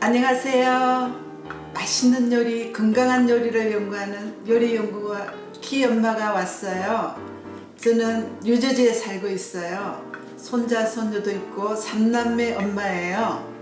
안녕하세요. 맛있는 요리, 건강한 요리를 연구하는 요리 연구가 키 엄마가 왔어요. 저는 뉴저지에 살고 있어요. 손자 손녀도 있고 삼남매 엄마예요.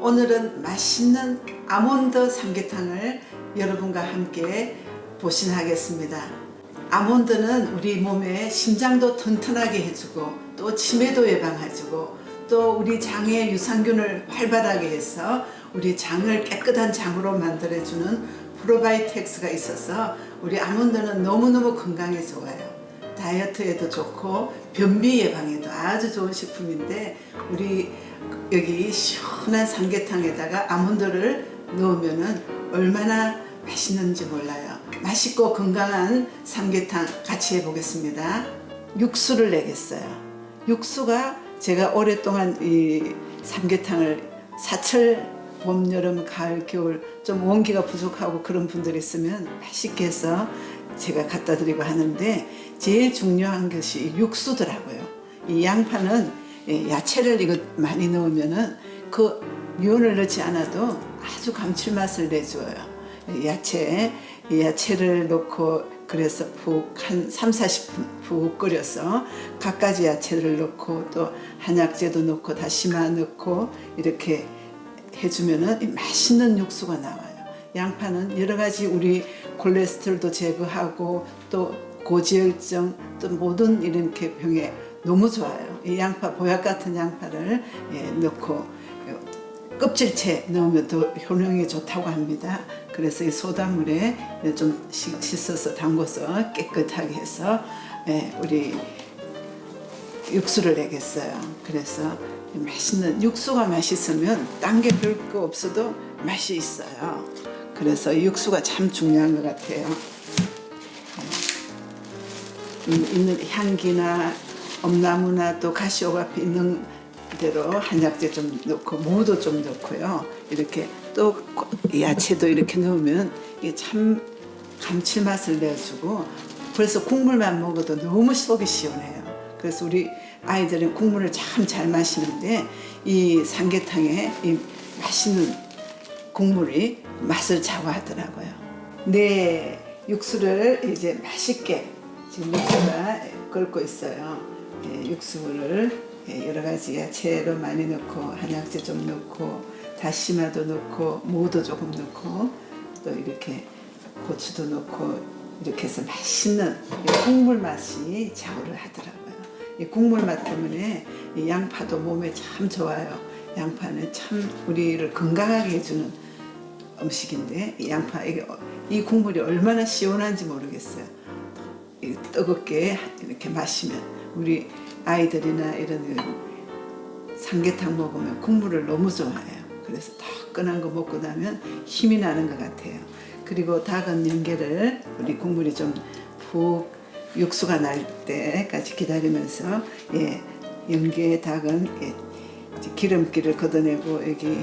오늘은 맛있는 아몬드 삼계탕을 여러분과 함께 보신하겠습니다. 아몬드는 우리 몸에 심장도 튼튼하게 해주고 또 치매도 예방해주고 또 우리 장의 유산균을 활발하게 해서 우리 장을 깨끗한 장으로 만들어주는 프로바이텍스가 있어서 우리 아몬드는 너무너무 건강에 좋아요. 다이어트에도 좋고 변비 예방에도 아주 좋은 식품인데 우리 여기 시원한 삼계탕에다가 아몬드를 넣으면은 얼마나 맛있는지 몰라요. 맛있고 건강한 삼계탕 같이 해보겠습니다. 육수를 내겠어요. 육수가 제가 오랫동안 이 삼계탕을 사철 봄, 여름, 가을, 겨울 좀 원기가 부족하고 그런 분들 있으면 맛있게 해서 제가 갖다 드리고 하는데 제일 중요한 것이 육수더라고요. 이 양파는 예, 야채를 이거 많이 넣으면은 그 미온을 넣지 않아도 아주 감칠맛을 내줘요. 이 야채, 이 야채를 넣고 그래서 푹 한 3, 40분 푹 끓여서 갖가지 야채를 넣고 또 한약재도 넣고 다시마 넣고 이렇게 해주면은 이 맛있는 육수가 나와요. 양파는 여러 가지 우리 콜레스테롤도 제거하고 또 고지혈증 또 모든 이렇게 병에 너무 좋아요. 이 양파 보약 같은 양파를 예, 넣고 껍질채 넣으면 더 효능이 좋다고 합니다. 그래서 이 소다물에 좀 씻- 씻어서 담궈서 깨끗하게 해서 예, 우리 육수를 내겠어요. 그래서 맛있는 육수가 맛있으면 딴 게 별거 없어도 맛이 있어요. 그래서 이 육수가 참 중요한 것 같아요. 음, 있는 향기나 엄나무나 또 가시오가피 있는 대로 한약재 좀 넣고 무도 좀 넣고요. 이렇게 또 야채도 이렇게 넣으면 이게 참 감칠맛을 내주고 벌써 국물만 먹어도 너무 속이 시원해요. 그래서 우리 아이들은 국물을 참 잘 마시는데 이 삼계탕에 이 맛있는 국물이 맛을 좌우하더라고요. 네, 육수를 이제 맛있게 지금 육수가 끓고 있어요. 예, 육수를 예, 여러 가지 야채로 많이 넣고 한약재 좀 넣고 다시마도 넣고 무도 조금 넣고 또 이렇게 고추도 넣고 이렇게 해서 맛있는 이 국물 맛이 좌우를 하더라고요. 이 국물 맛 때문에 이 양파도 몸에 참 좋아요. 양파는 참 우리를 건강하게 해주는 음식인데 이 양파 어- 이 국물이 얼마나 시원한지 모르겠어요. 이 뜨겁게 이렇게 마시면 우리 아이들이나 이런 삼계탕 먹으면 국물을 너무 좋아해요. 그래서 따끈한 거 먹고 나면 힘이 나는 것 같아요. 그리고 닭은 연계를 우리 국물이 좀푹 육수가 날 때까지 기다리면서 예 연계 닭은 예, 기름기를 걷어내고 여기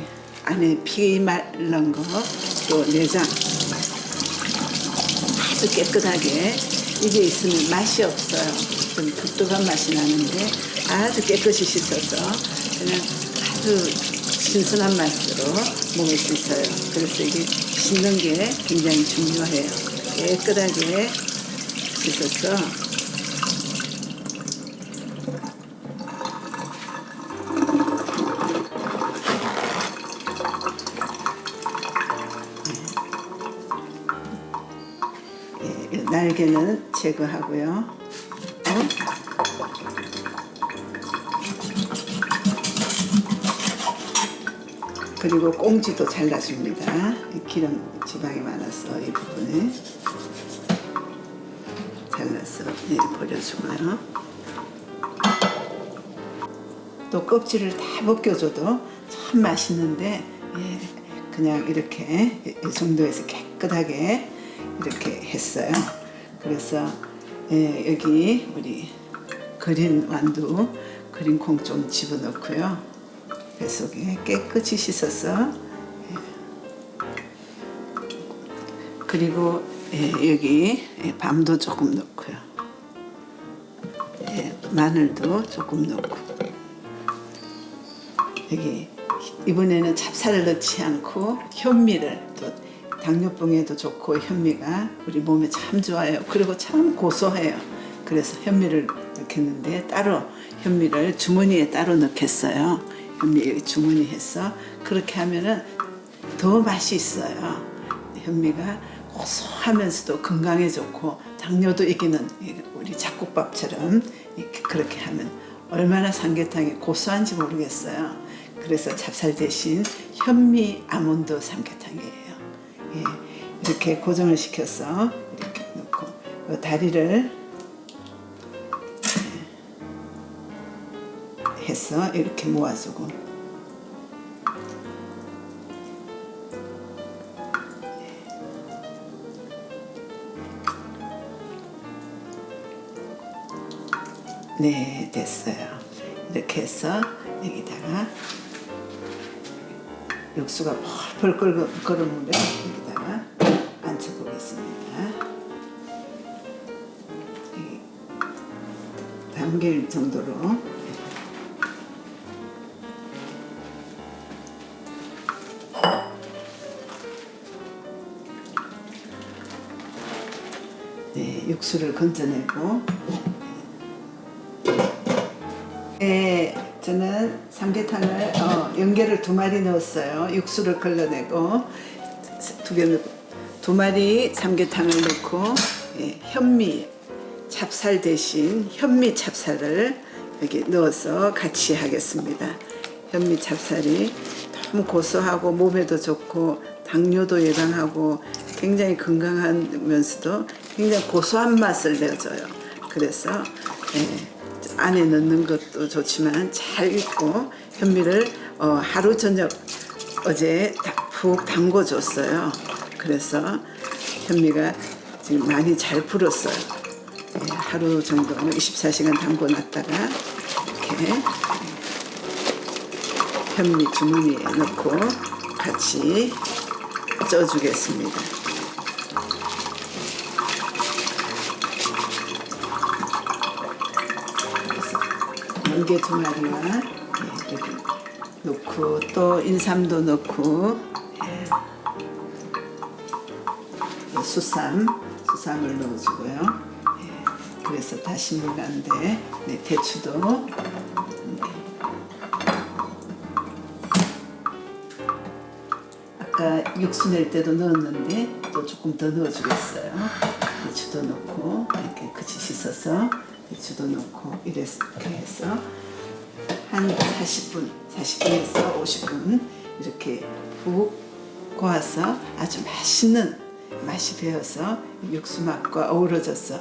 안에 피 말른 거 또 내장 아주 깨끗하게 이게 있으면 맛이 없어요. 좀 독특한 맛이 나는데 아주 깨끗이 씻어서 그냥 아주 신선한 맛으로 먹을 수 있어요. 그래서 이게 씻는 게 굉장히 중요해요. 깨끗하게 씻어서 예, 날개는 제거하고요. 그리고 꽁지도 잘라줍니다. 이 기름 지방이 많아서 이 부분에 잘라서 예, 버려주고요. 또 껍질을 다 벗겨줘도 참 맛있는데 예, 그냥 이렇게 이- 이 정도에서 깨끗하게 이렇게 했어요. 그래서 예, 여기 우리 그린 완두, 그린 콩 좀 집어넣고요. 배 속에 깨끗이 씻어서 예. 그리고 예, 여기 예, 밤도 조금 넣고요. 예, 마늘도 조금 넣고 여기 이번에는 찹쌀을 넣지 않고 현미를 또 당뇨병에도 좋고 현미가 우리 몸에 참 좋아요. 그리고 참 고소해요. 그래서 현미를 넣겠는데 따로 현미를 주머니에 따로 넣겠어요. 현미 주머니 해서 그렇게 하면은 더 맛이 있어요. 현미가 고소하면서도 건강에 좋고 당뇨도 이기는 이 우리 잡곡밥처럼 그렇게 하면 얼마나 삼계탕이 고소한지 모르겠어요. 그래서 찹쌀 대신 현미 아몬드 삼계탕이에요. 예, 이렇게 고정을 시켜서 이렇게 넣고 그 다리를 예, 해서 이렇게 모아주고 네, 됐어요. 이렇게 해서 여기다가 육수가 펄펄 끓는 끓은 물에 여기다가 앉혀보겠습니다. 이 담길 정도로 네, 육수를 건져내고 저는 삼계탕을 어, 연계를 두 마리 넣었어요. 육수를 걸러내고 두 개, 넣고 두 마리 삼계탕을 넣고 예, 현미 찹쌀 대신 현미 찹쌀을 여기 넣어서 같이 하겠습니다. 현미 찹쌀이 너무 고소하고 몸에도 좋고 당뇨도 예방하고 굉장히 건강하면서도 굉장히 고소한 맛을 내줘요. 그래서 예, 안에 넣는 것도 좋지만 잘 익고 현미를 어, 하루 저녁 어제 다- 푹 담궈줬어요. 그래서 현미가 지금 많이 잘 불었어요. 예, 하루 정도는 24시간 담궈놨다가 이렇게 현미 주머니에 넣고 같이 쪄주겠습니다. 두 마리와 예, 이렇게 넣고 또 인삼도 넣고 예. 또 수삼 수삼을 넣어주고요. 예. 그래서 다시는 간데 네, 대추도 네. 아까 육수 낼 때도 넣었는데 또 조금 더 넣어주겠어요. 대추도 넣고 이렇게 같이 씻어서 대추도 넣고 이렇게 해서 한 40분, 40분에서 50분 이렇게 푹 고아서 아주 맛있는 맛이 배어서 육수 맛과 어우러져서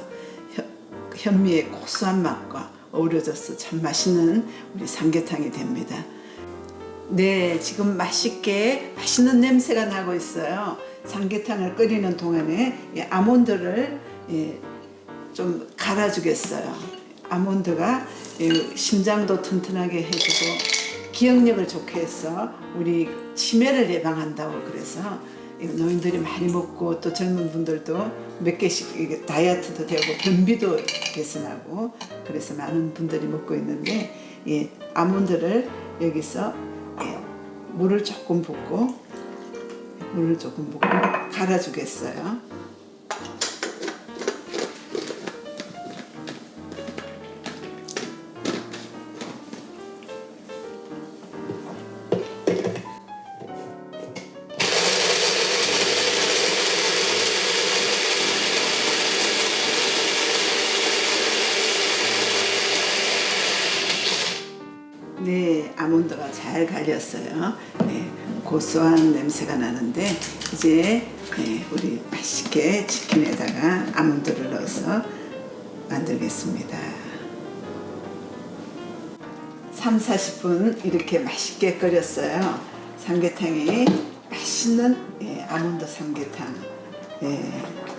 현- 현미의 고소한 맛과 어우러져서 참 맛있는 우리 삼계탕이 됩니다. 네, 지금 맛있게 맛있는 냄새가 나고 있어요. 삼계탕을 끓이는 동안에 이 아몬드를 예, 좀 갈아주겠어요. 아몬드가 이 심장도 튼튼하게 해주고 기억력을 좋게 해서 우리 치매를 예방한다고 그래서 이 노인들이 많이 먹고 또 젊은 분들도 몇 개씩 다이어트도 되고 변비도 개선하고 그래서 많은 분들이 먹고 있는데 이 아몬드를 여기서 예, 물을 조금 붓고 물을 조금 붓고 갈아주겠어요. 잘 갈렸어요. 네, 고소한 냄새가 나는데 이제 네, 우리 맛있게 치킨에다가 아몬드를 넣어서 만들겠습니다. 3, 40분 이렇게 맛있게 끓였어요. 삼계탕이 맛있는 예, 아몬드 삼계탕. 예.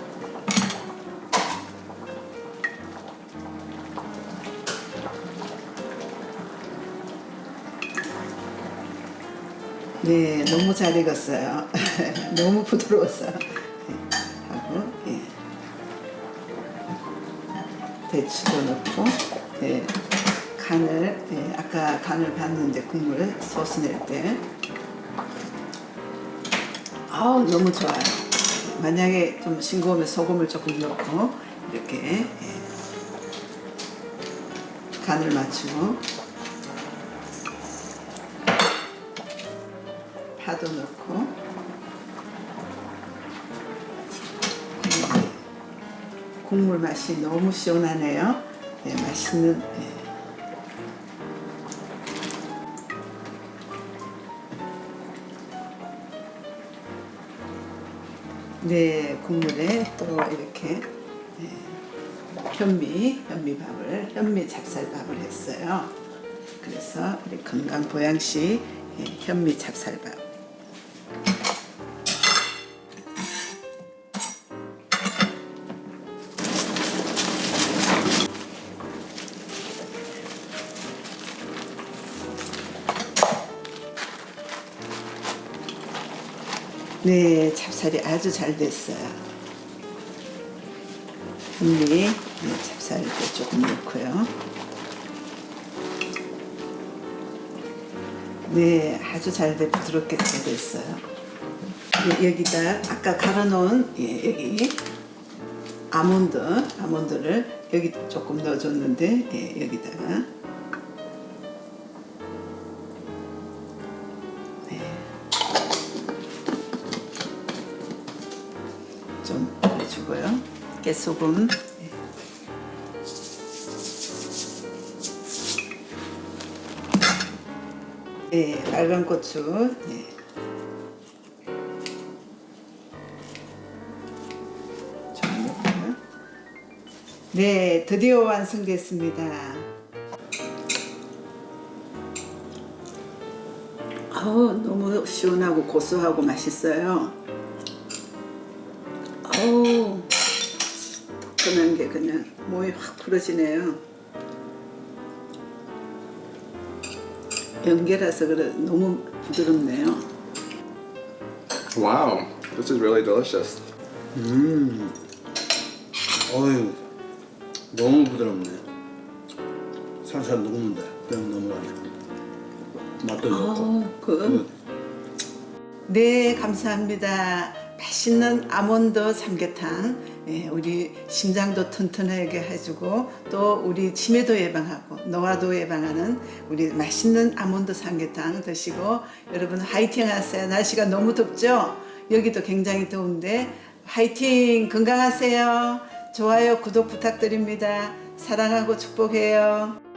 네, 너무 잘 익었어요. 너무 부드러웠어요. 네, 하고, 예. 대추도 넣고, 네, 간을 예, 아까 간을 봤는데 국물 소스 낼 때. 아우 너무 좋아요. 만약에 좀 싱거우면 소금을 조금 넣고 이렇게 예, 간을 맞추고 파도 넣고 국물 맛이 너무 시원하네요. 예, 맛있는 예. 네, 국물에 또 이렇게 예, 현미, 현미밥을, 현미 찹쌀밥을 했어요. 그래서 우리 건강 보양식 예, 현미 찹쌀밥. 네, 찹쌀이 아주 잘 됐어요. 현미, 네, 찹쌀도 조금 넣고요. 네, 아주 잘 돼, 부드럽게 잘 됐어요. 예, 여기다 아까 갈아놓은 예, 여기 아몬드, 아몬드를 여기 조금 넣어줬는데 예, 여기다가 깨소금. 네. 네, 빨간 고추. 네. 네, 드디어 완성됐습니다. 아우, 너무 시원하고 고소하고 맛있어요. 그냥 몸이 확 풀어지네요. 연계라서 그래 너무 부드럽네요. Wow, this is really delicious. 음, 어유 너무 부드럽네. 살살 녹는데 그냥 넘어가지고 맛도 좋고. 그 네, 감사합니다. 맛있는 아몬드 삼계탕. 예, 우리 심장도 튼튼하게 해주고 또 우리 치매도 예방하고 노화도 예방하는 우리 맛있는 아몬드 삼계탕 드시고 여러분 화이팅 하세요. 날씨가 너무 덥죠? 여기도 굉장히 더운데 화이팅 건강하세요. 좋아요 구독 부탁드립니다. 사랑하고 축복해요.